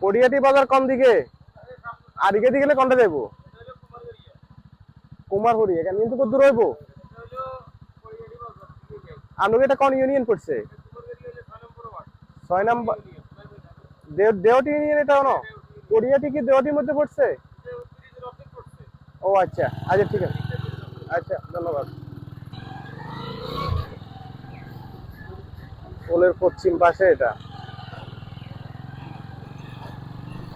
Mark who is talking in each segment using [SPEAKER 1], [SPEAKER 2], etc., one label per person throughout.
[SPEAKER 1] কড়িয়াটি বাজার কোন দিকে? আর দিকে গেলে কোনটা যাইবো কুমারপুরি এখানে কিন্তু কত দূর হইবো? আপনাকে এটা কোন ইউনিয়ন পড়ছে ছয় নম্বর দেও- দেওয়াটি ইউনিয়ন এটা না কড়িয়াটি কি দেওয়াটির মধ্যে পড়ছে? ও আচ্ছা। আচ্ছা ঠিক আছে। আচ্ছা ধন্যবাদ। পোলের পশ্চিম পাশে এটা।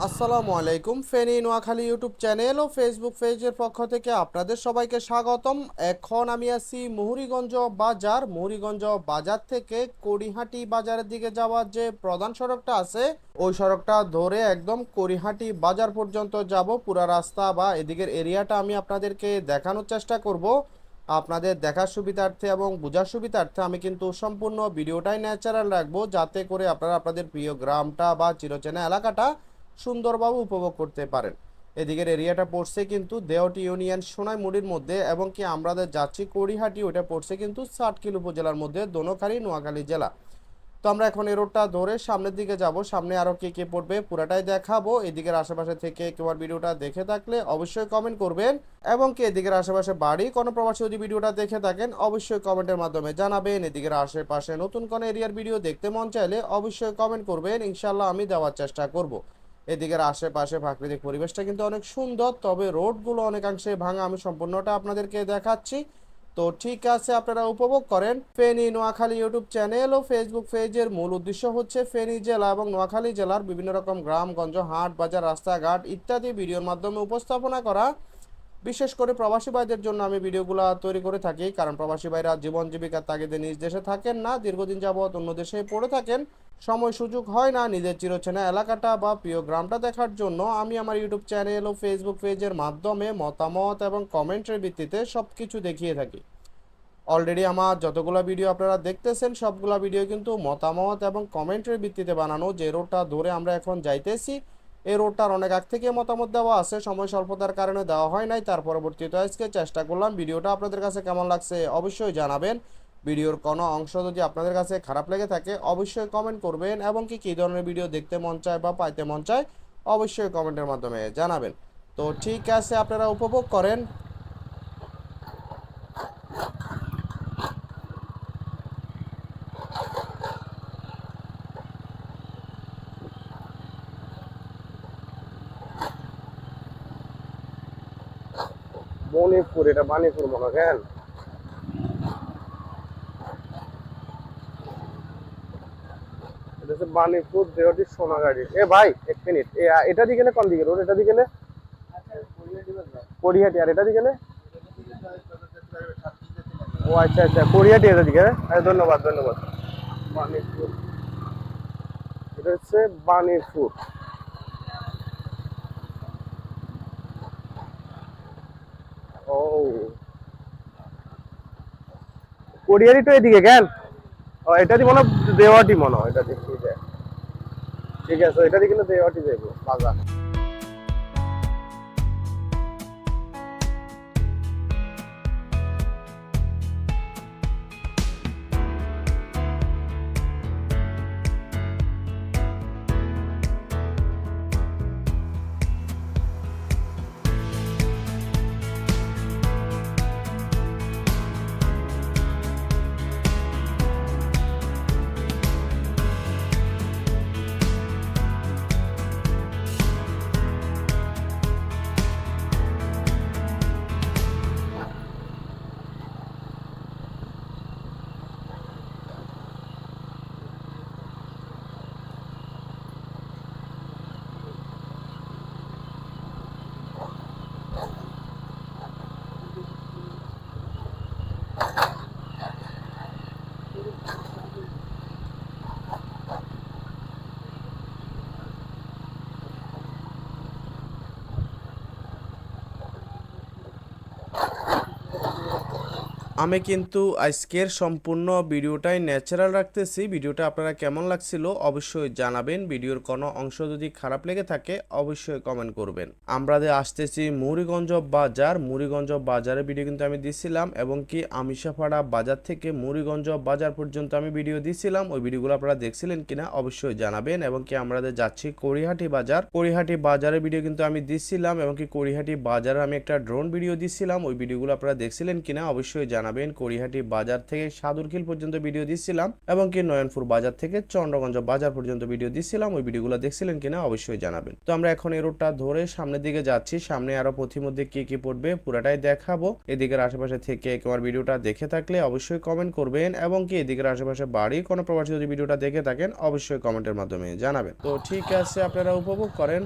[SPEAKER 2] আসসালামু আলাইকুম। ফেনী নোয়াখালী ইউটিউব চ্যানেল ও ফেসবুক পেজের পক্ষ থেকে আপনাদের সবাইকে স্বাগতম। এখন আমি আছি মুহুরীগঞ্জ বাজার। মুহুরীগঞ্জ বাজার থেকে কড়িহাটি বাজারের দিকে যাওয়ার যে প্রধান সড়কটা আছে, ওই সড়কটা ধরে একদম কড়িহাটি বাজার পর্যন্ত যাব। পুরা রাস্তা বা এদিকের এরিয়াটা আমি আপনাদেরকে দেখানোর চেষ্টা করব। আপনাদের দেখার সুবিধার্থে এবং বোঝার সুবিধার্থে আমি কিন্তু সম্পূর্ণ ভিডিওটাই ন্যাচারাল রাখব, যাতে করে আপনারা আপনাদের প্রিয় গ্রামটা বা চিরচেনা এলাকাটা সুন্দরভাবে উপভোগ করতে পারেন। এদিকের এরিয়াটা পড়ছে কিন্তু দেওটি ইউনিয়ন সোনাইমুড়ির মধ্যে এবং কি আমরা যে যাচ্ছি কড়িহাটি ওটা পড়ছে কিন্তু ষাটকিল উপজেলার মধ্যে, দোনোখালী, নোয়াখালী জেলা। তো আমরা এখন এই রোডটা ধরে সামনের দিকে যাব, সামনে আরও কে কে পড়বে পুরাটাই দেখাবো। এদিকের আশেপাশে থেকে কেউ ভিডিওটা দেখে থাকলে অবশ্যই কমেন্ট করবেন এবং কি এদিকের আশেপাশে বাড়ি, কোনো প্রবাসী যদি ভিডিওটা দেখে থাকেন, অবশ্যই কমেন্টের মাধ্যমে জানাবেন। এদিকের আশেপাশে নতুন কোনো এরিয়ার ভিডিও দেখতে মন চাইলে অবশ্যই কমেন্ট করবেন। ইনশাল্লাহ আমি দেওয়ার চেষ্টা করব। এদিকের আশেপাশে প্রাকৃতিক পরিবেশটা কিন্তু অনেক সুন্দর, তবে রোডগুলো অনেকাংশে ভাঙা। আমি সম্পূর্ণটা আপনাদেরকে দেখাচ্ছি। তো ঠিক আছে, আপনারা উপভোগ করেন ফেনী নোয়াখালী ইউটিউব চ্যানেল ও ফেসবুক পেজের মূল উদ্দেশ্য হচ্ছে ফেনী জেলা এবং নোয়াখালী জেলার বিভিন্ন রকম গ্রামগঞ্জ হাট, বাজার, রাস্তাঘাট ইত্যাদি ভিডিওর মাধ্যমে উপস্থাপনা করা। বিশেষ করে প্রবাসী ভাইদের জন্য আমি ভিডিওগুলো তৈরি করে থাকি, কারণ প্রবাসী ভাইরা জীবন জীবিকার তাগিদে নিজ দেশে থাকেন না, দীর্ঘদিন যাবৎ অন্য দেশে পড়ে থাকেন। সময় সুযোগ হয় না নিজের চিরচেনা এলাকাটা বা প্রিয় গ্রামটা দেখার জন্য। আমি আমার ইউটিউব চ্যানেল ও ফেসবুক পেজের মাধ্যমে মতামত এবং কমেন্টের ভিত্তিতে সব কিছু দেখিয়ে থাকি। অলরেডি আমার যতগুলো ভিডিও আপনারা দেখতেছেন, সবগুলা ভিডিও কিন্তু মতামত এবং কমেন্টের ভিত্তিতে বানানো। যে রোডটা ধরে আমরা এখন যাইতেছি এই রোডটার অনেক আগ থেকে মতামত দেওয়া আছে, সময় স্বল্পতার কারণে দেওয়া হয় নাই, তার পরবর্তীতে আজকে চেষ্টা করলাম। ভিডিওটা আপনাদের কাছে কেমন লাগছে অবশ্যই জানাবেন। ভিডিওর কোনো অংশ যদি আপনাদের কাছে খারাপ লেগে থাকে, অবশ্যই কমেন্ট করবেন এবং কি, কী ধরনের ভিডিও দেখতে মন চায় বা পাইতে মন চায়, অবশ্যই কমেন্টের মাধ্যমে জানাবেন। তো ঠিক আছে, আপনারা উপভোগ করেন।
[SPEAKER 1] মণিপুর এটা বাণীপুর মনে কেন? এটা হচ্ছে বাণীপুর দেহটি সোনাগাড়ি এ ভাই এক মিনিট। এটা দিকে কোন দিকে? রোড এটা দিকে কড়িয়াটি আর এটা দিকে ও আচ্ছা আচ্ছা কড়িয়াটি এটা দিকে আচ্ছা, ধন্যবাদ ধন্যবাদ। বাণীপুর এটা হচ্ছে বাণীপুর ও কোরিয়ারি তো এদিকে গেল ও, এটা দিয়ে মনে হয় দেওয়াটি মনে হয়, এটা দেখি যায় ঠিক আছে, এটা দিয়ে কিন্তু দেওয়াটি দেখব বাজার। Thank you.
[SPEAKER 2] আমি কিন্তু আজকের সম্পূর্ণ ভিডিওটাই ন্যাচারাল রাখতেছি। ভিডিওটা আপনারা কেমন লাগছিল অবশ্যই জানাবেন। ভিডিওর কোনো অংশ যদি খারাপ লেগে থাকে, অবশ্যই কমেন্ট করবেন। আমরা আসতেছি মুড়িগঞ্জ বাজার, মুড়িগঞ্জ বাজারের ভিডিও কিন্তু আমি দিছিলাম এবং কি আমিষাপাড়া বাজার থেকে মুড়িগঞ্জ বাজার পর্যন্ত আমি ভিডিও দিছিলাম। ওই ভিডিওগুলো আপনারা দেখছিলেন কিনা অবশ্যই জানাবেন এবং কি আমরা যাচ্ছি কড়িহাটি বাজার কড়িহাটি বাজারের ভিডিও কিন্তু আমি দিছিলাম এবং কি কড়িহাটি বাজারে আমি একটা ড্রোন ভিডিও দিছিলাম। ওই ভিডিওগুলো আপনারা দেখছিলেন কিনা অবশ্যই জানাবেন। কড়িহাটি বাজার থেকে সাদুরখিল পর্যন্ত ভিডিও দিছিলাম এবং কি নয়নপুর বাজার থেকে চন্দ্রগঞ্জ বাজার পর্যন্ত ভিডিও দিছিলাম ওই ভিডিওগুলো দেখছিলেন কিনা অবশ্যই জানাবেন। তো আমরা এখন এই রোডটা ধরে সামনের দিকে যাচ্ছি। সামনে আরও পথিমধ্যে কি কি পড়বে পুরাটাই দেখাবো। এদিকের আশেপাশে থেকে তোমার ভিডিওটা দেখে থাকলে অবশ্যই কমেন্ট করবেন এবং কি এদিকের আশেপাশে বাড়ি কোনো প্রবাসী যদি ভিডিওটা দেখে থাকেন, অবশ্যই কমেন্টের মাধ্যমে জানাবেন। তো ঠিক আছে, আপনারা উপভোগ করেন।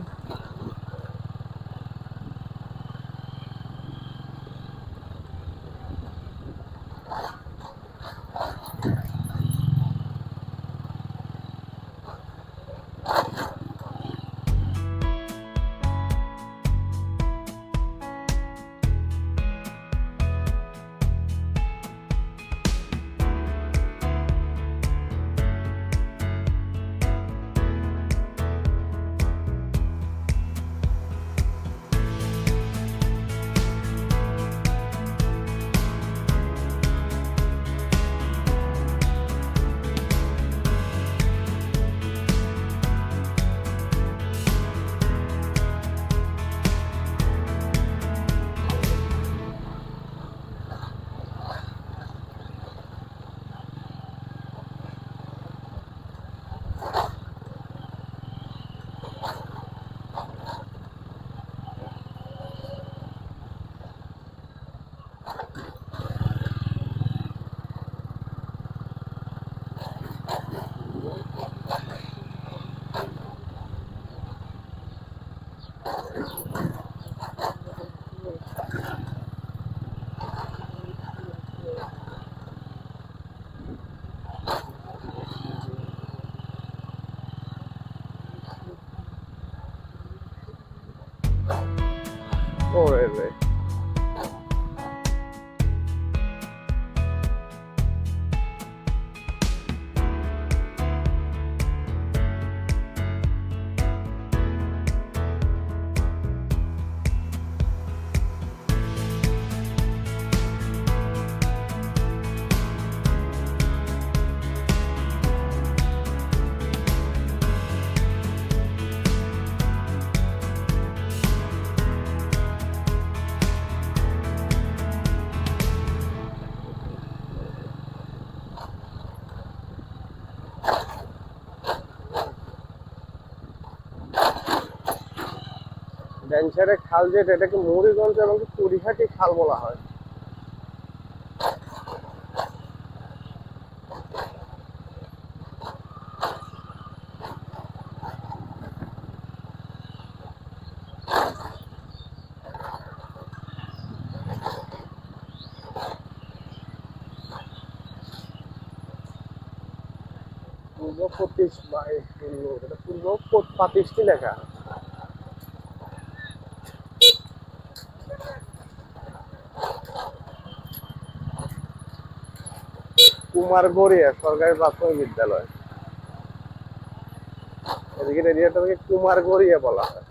[SPEAKER 1] ড্যান্সারে খাল যেটা, এটাকে মুড়িগঞ্জ এবং কুড়িহাটি খাল বলা হয়। পূর্ব এটা পূর্ব পাতিশটি লেখা। কুমারগড়িয়া সরকারি প্রাথমিক বিদ্যালয়। এদিকে এরিয়াটাকে কুমারগড়িয়া বলা হয়।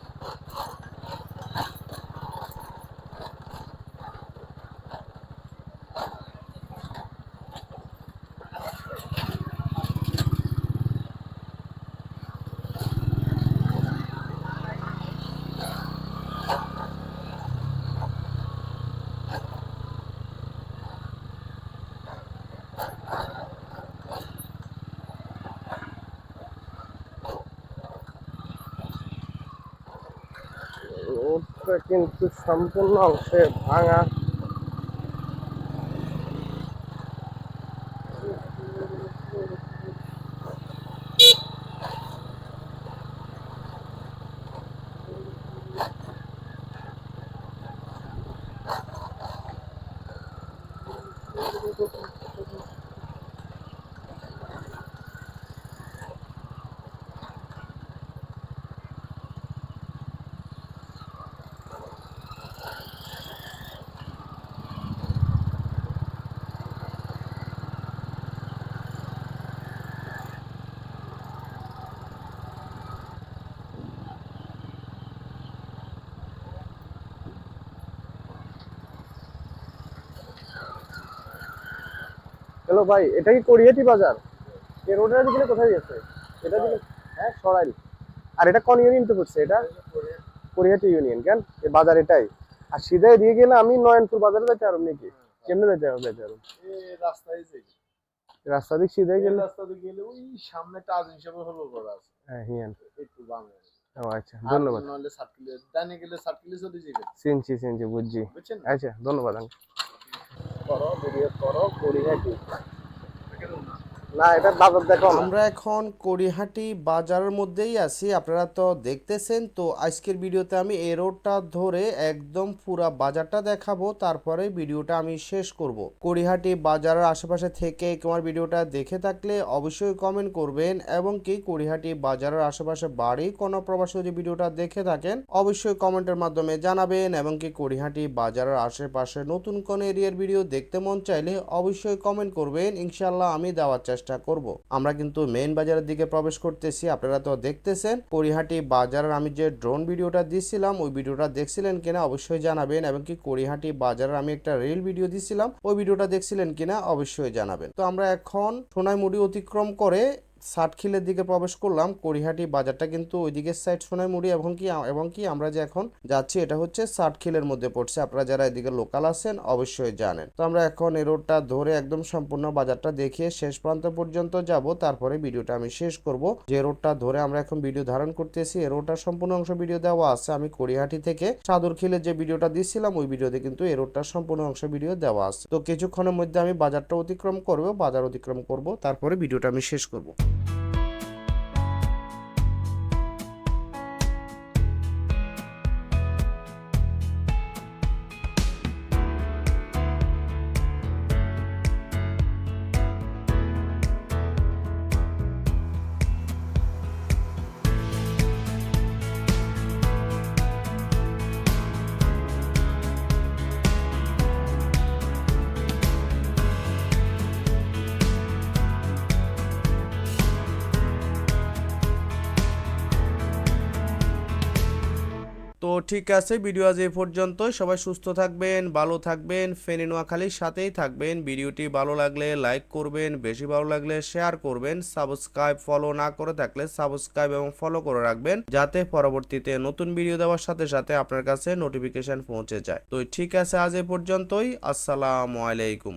[SPEAKER 1] রোডটা কিন্তু সম্পূর্ণ অংশে ভাঙা হ্যালো ভাই এটা কি কোরিয়াটি বাজার? এই রোডের দিকে কোথায় গেছে এটা দিকে হ্যাঁ সরাইল। আর এটা কোন ইউনিয়নতে পড়ছে এটা? কোরিয়াটি ইউনিয়ন কেন? এই বাজার এটাই। আর সিধা দিয়ে গেলে আমি নয়নপুর বাজারে যেতে পারব নাকি? কেমনে যেতে হবে যেতে পারব?
[SPEAKER 3] এই রাস্তায় যে
[SPEAKER 1] রাস্তা দিক সিধা গেলে
[SPEAKER 3] রাস্তা দিয়ে গেলে ওই সামনে টাজ হিসাবে হলো করা আছে।
[SPEAKER 1] হ্যাঁ হিয়ান।
[SPEAKER 3] একটু বামে।
[SPEAKER 1] ও আচ্ছা ধন্যবাদ।
[SPEAKER 3] নাহলে সার্কিলে ডানে গেলে সার্কিলে চলে যাবে
[SPEAKER 1] বুঝছি। আচ্ছা ধন্যবাদ করো ভিডিও করো কোরিয়াটি না, এটা
[SPEAKER 2] আমরা এখন কড়িহাটি বাজারের মধ্যেই আছি, আপনারা তো দেখতেছেন। তো আজকের ভিডিওতে আমি এই রোডটা ধরে একদম পুরা বাজারটা দেখাবো, তারপরে ভিডিওটা আমি শেষ করব। কড়িহাটি বাজারের আশেপাশে থেকে তোমার ভিডিওটা দেখে থাকলে অবশ্যই কমেন্ট করবেন, এবং কি কড়িহাটি বাজারের আশেপাশে বাড়ি কোনো প্রবাসী যদি ভিডিওটা দেখে থাকেন, অবশ্যই কমেন্টের মাধ্যমে জানাবেন, এবং কি কড়িহাটি বাজারের আশেপাশে নতুন কোন এরিয়ার ভিডিও দেখতে মন চাইলে অবশ্যই কমেন্ট করবেন। ইনশাল্লাহ আমি দেওয়ার চেষ্টা করব। আমরা কিন্তু মেইন বাজারের দিকে প্রবেশ করতেছি। আপনারা তো দেখতেছেন, কড়িহাটি বাজারের আমি যে ড্রোন ভিডিওটা দিছিলাম, ওই ভিডিওটা দেখছিলেন কিনা অবশ্যই জানাবেন এবং কি কড়িহাটি বাজারের আমি একটা রিল ভিডিও দিছিলাম, ওই ভিডিওটা দেখছিলেন কিনা অবশ্যই জানাবেন। তো আমরা এখন সোনাইমুড়ি অতিক্রম করে ষাটখিলের দিকে প্রবেশ করলাম। কড়িহাটি বাজারটা কিন্তু ওইদিকে সাইড সোনাইমুড়ি এবং কি এবং কি আমরা যে এখন যাচ্ছি এটা হচ্ছে ষাটখিলের মধ্যে পড়ছে। আপনারা যারা এদিকে লোকাল আছেন অবশ্যই জানেন। তো আমরা এখন এই রোডটা ধরে একদম সম্পূর্ণ বাজারটা দেখিয়ে শেষ প্রান্ত পর্যন্ত যাব। তারপরে ভিডিওটা আমি শেষ করব। যে রোডটা ধরে আমরা এখন ভিডিও ধারণ করতেছি, এই রোডটার সম্পূর্ণ অংশ ভিডিও দেওয়া আছে। আমি কড়িহাটি থেকে সাদুরখিলের যে ভিডিওটা দিছিলাম, ওই ভিডিওতে কিন্তু এই রোডটার সম্পূর্ণ অংশ ভিডিও দেওয়া আছে। তো কিছুক্ষণের মধ্যে আমি বাজারটা অতিক্রম করব, বাজার অতিক্রম করব, তারপরে ভিডিওটা আমি শেষ করব। thank you তো ঠিক আছে, ভিডিও আজ এই পর্যন্ত সবাই সুস্থ থাকবেন, ভালো থাকবেন, ফেনী নোয়াখালীর সাথেই থাকবেন। ভিডিওটি ভালো লাগলে লাইক করবেন, বেশি ভালো লাগলে শেয়ার করবেন। সাবস্ক্রাইব ফলো না করে থাকলে সাবস্ক্রাইব এবং ফলো করে রাখবেন, যাতে পরবর্তীতে নতুন ভিডিও দেওয়ার সাথে সাথে আপনার কাছে নোটিফিকেশন পৌঁছে যায়। তো ঠিক আছে, আজ এই পর্যন্তই। আসসালামু আলাইকুম।